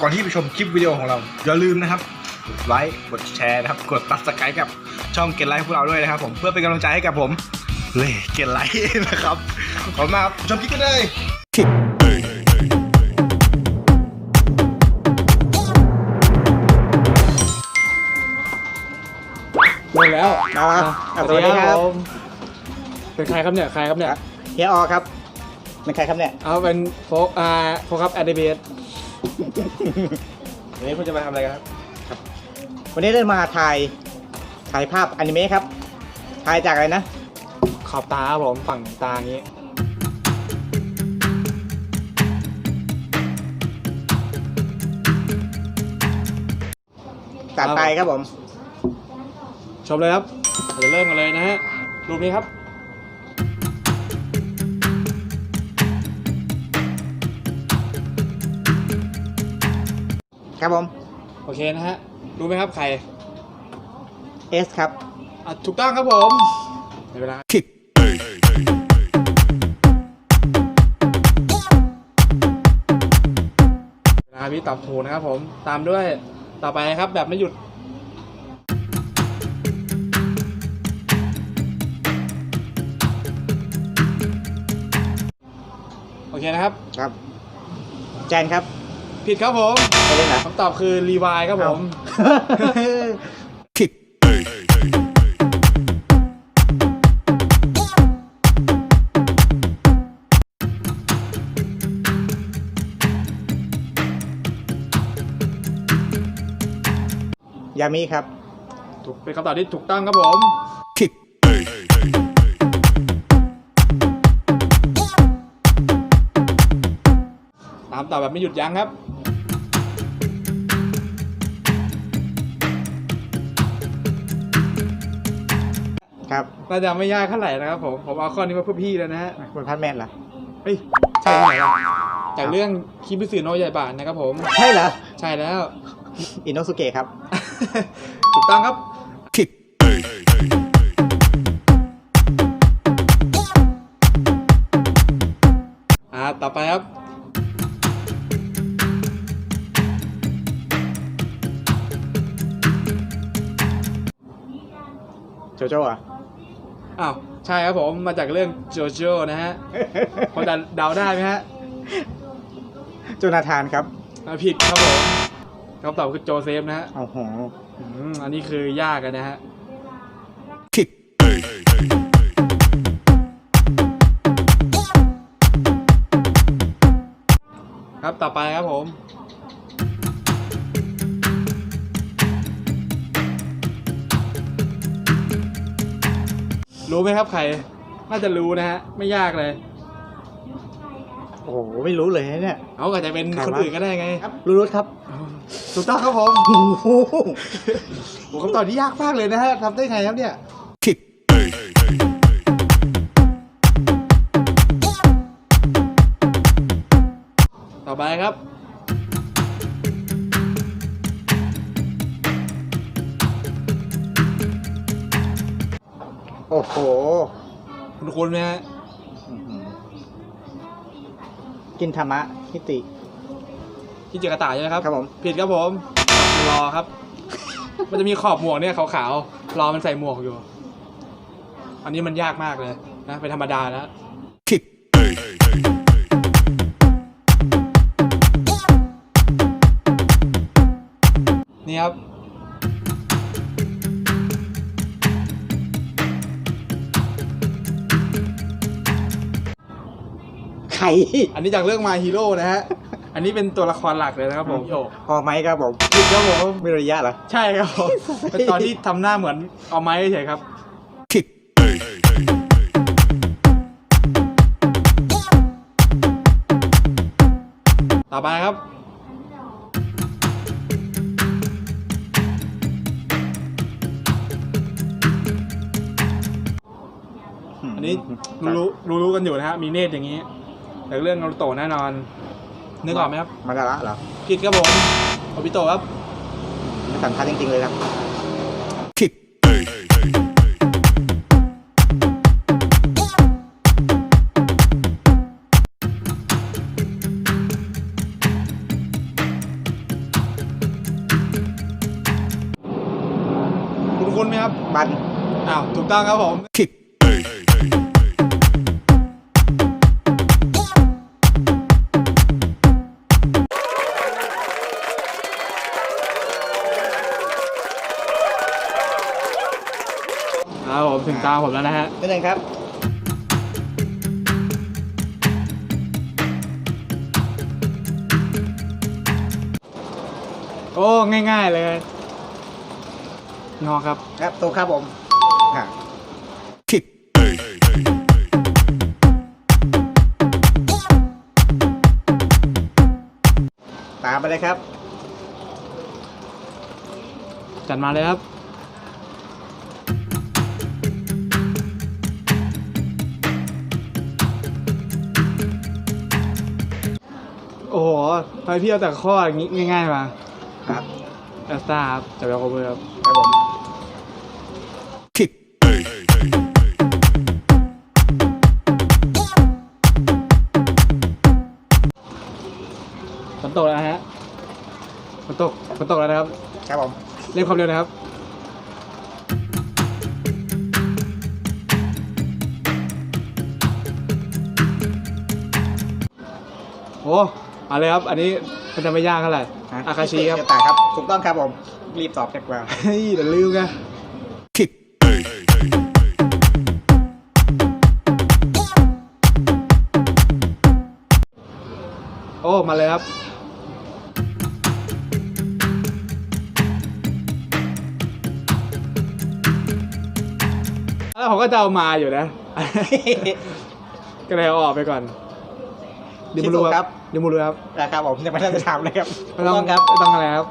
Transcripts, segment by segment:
ก่อนที่ไปชมคลิปวิดีโอของเรา อย่าลืมนะครับกดไลค์กดแชร์นะครับกด subscribe กับช่องเกนไลค์พวกเราด้วยนะครับผมเพื่อเป็นกำลังใจให้กับผมเล่เกนไลค์นะครับขอบคุณมากครับชมคลิปกันเลยเริ่มแล้วเอาละอะสวัสดีครับผมเป็นใครครับเนี่ยใครครับเนี่ยเฮียออครับเป็นใครครับเนี่ยเอาเป็นโฟกอ่าโฟกัสแอดเบส วันนี้คุณจะมาทำอะไรกันครับ วันนี้ได้มาถ่ายถ่ายภาพอนิเมะครับถ่ายจากอะไรนะขอบตาครับผมฝั่งตาอย่างนี้ตัดไปครับผม ชมเลยครับเราจะเริ่มกันเลยนะฮะรูปนี้ครับ ครับผมโอเคนะฮะรู้ไหมครับใครเอสครับอะถูกต้องครับผมในเวลาเวลาพี่ตอบถูกนะครับผมตามด้วยต่อไปครับแบบไม่หยุดโอเคนะครับครับ แจนครับ ผิดครับผมไปเล่นเหรอคำตอบคือรีวายครับผมยามิครับ ถูกเป็นคำตอบที่ถูกต้องครับผมตามต่อแบบไม่หยุดยั้งครับ ครับน่าจะไม่ยากเท่าไหร่นะครับผมผมเอาข้อนี้มาเพื่อพี่แล้วนะฮะคุณพัดแมนเหรอเฮ้ยใช่ไหมครับจากเรื่องคิบิสึโนะใหญ่บานนะครับผม ใช่เหรอใช่แล้ว อินโนสุเกะครับ ถูกต้องครับ อ่า ต่อไปครับ โจโจ้อะ อ้าวใช่ครับผมมาจากเรื่องโจโจ้นะฮะพอจะเดาได้ไหมฮะโจนาธานครับอ่าผิดครับผมคำตอบคือโจเซฟนะฮะโอ้โหอืมอันนี้คือยากกันนะฮะ ครับต่อไปครับผม รู้ไหมครับใคร น่าจะรู้นะฮะ ไม่ยากเลย โอ้โห ไม่รู้เลยนะเนี่ย เอาอาจจะเป็นใครวะคนอื่นก็ได้ไงครับรู้รถครับถูกต้องครับผมโอ้โหโอ้คำตอบที่ยากมากเลยนะฮะทำได้ไงครับเนี่ย ต่อไปครับ อ้โห คุณคุณไหมฮะอื้อหือกินธรรมะฮิติ ที่เจอกระต่ายใช่ไหมครับ ครับผม ผิดครับผม รอครับ มันจะมีขอบหมวกเนี่ยขาวๆ รอมันใส่หมวกอยู่ อันนี้มันยากมากเลยนะเป็นธรรมดาแล้ว นี่ครับ ไข่อันนี้จากเรื่องมาฮีโร่นะฮะ อันนี้เป็นตัวละครหลักเลยนะครับผมโยกพอไหมครับผมผิดครับผมมิระยะเหรอ ใช่ครับผมเป็นตอนที่ทำหน้าเหมือนเอาไม้เฉยๆครับ ต่อไปครับ อันนี้รู้รู้รู้กันอยู่นะฮะ มีเนตรอย่างนี้ จากเรื่องนารูโตะแน่นอน นึกออกไหมครับมาดาระเหรอคิดครับผมโอบิโตะครับไม่สำคัญจริงๆเลยครับผิดคุณไหมครับ บันอ้าวถูกต้องครับผมคิด ตาผมแล้วนะฮะนิดนึงครับโอ้ง่าย ๆ เลย งอครับ ครับถูกครับผมอะตามไปเลยครับ จัดมาเลยครับ ทำไมพี่เอาแต่ข้ออย่างงี้ง่ายๆมาครับแอสตาครับจากเวลคอมเบอร์ครับครับผม ฝนตกแล้วนะฮะฝนตกฝนตกแล้วนะครับ ครับผม เร่งความเร็วนะครับ โอ้ เอาเลยครับ อันนี้มันจะไม่ยากเท่าไหร่อาคาชิครับเจตาครับ ถูกต้องครับผม รีบตอบจากว่าเฮ้ยเดี๋ยวลืมไงโอ้ มาเลยครับแล้วผมก็จะเอามาอยู่นะ ก็เลยเอาออกไปก่อน ดิมูรูครับดิมูรูครับนะครับผมยังไม่ได้จะถามเลยครับไม่ถูกต้องต้องครับไม่ต้องอะไรครับ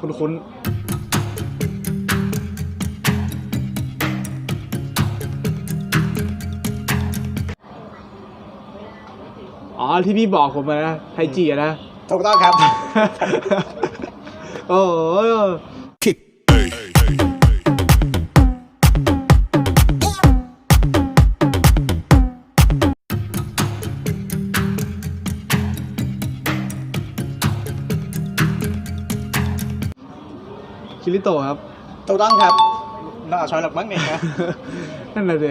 คุณคุณอ๋อที่พี่บอกผมมานะไทจีอะนะ ถูกต้องครับ โอ้คิริโตะครับ ถูกต้องครับน่าเอาช้อยหลักมั้งเนี่ยนะ นั่นแหละสิ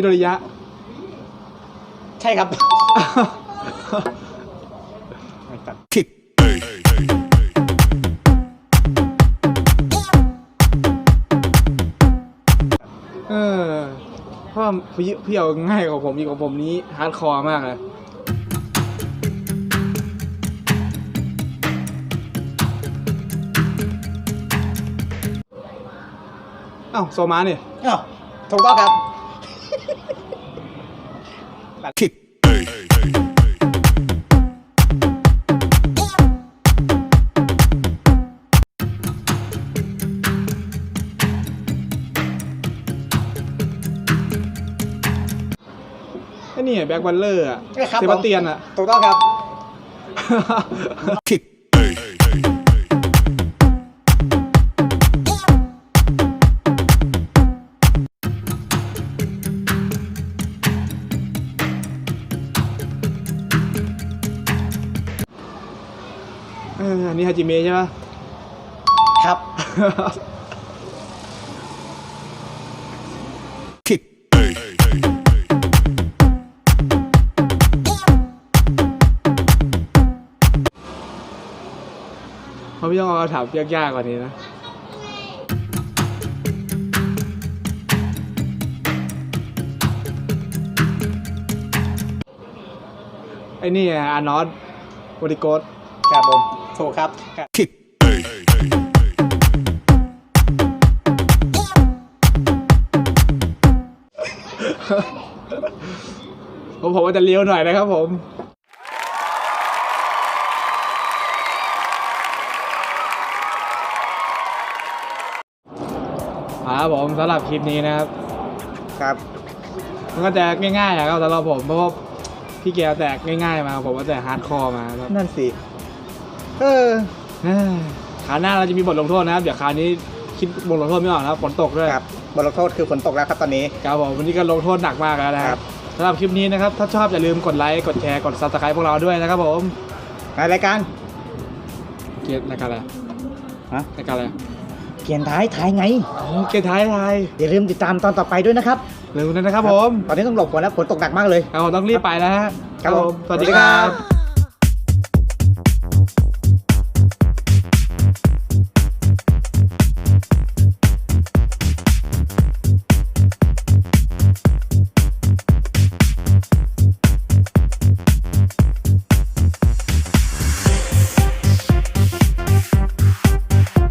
มิโดริยะ ใช่ครับ เออเพราะว่าพี่พี่เอาง่ายกว่าผมอีกของผมนี้ฮาร์ดคอร์มากเลยเอ้าโซมาเนี่ย อ้าวถูกต้องครับ ไอ้นี่แบ็กบัลเลอร์อะครับเซบาสเตียนอะถูกต้องครับเอ ฮาจิเมะใช่ปะครับ เขาไม่ต้องเอาถามยากๆกว่านี้นะ ไอ้นี่อะอานอสวอดิโกส ครับผมถูกครับครับผมผมว่าจะเลี้ยวหน่อยนะครับผมครับผมสำหรับคลิปนี้นะครับ ครับ มันก็จะง่ายๆอะครับสำหรับผมเพราะว่าพี่แกแตกง่ายๆมาผมว่าแต่ฮาร์ดคอร์มาครับ นั่นสิ เออเอ้ยคราวหน้าเราจะมีบทลงโทษนะครับ เดี๋ยวคราวนี้คิดบทลงโทษไม่ออกนะครับฝนตกด้วยครับบทลงโทษคือฝนตกแล้วครับตอนนี้ครับผมวันนี้ก็ลงโทษหนักมากแล้วนะคครัรับบสำหรับคลิปนี้นะครับ ถ้าชอบอย่าลืมกดไลค์กดแชร์กดซับสไครต์พวกเราด้วยนะครับผมในรายการเกียรติรายการอะไรฮะรายการอะไรเขียนท้ายท้ายไงอ๋อเกียรติท้ายไทยอย่าลืมติดตามตอนต่อไปด้วยนะครับเร็วนั้นนะครับผมตอนนี้ต้องหลบฝนแล้วฝนตกหนักมากเลยเราต้องรีบไปแล้วฮะครับผมสวัสดีสวัสดีคครัรับบ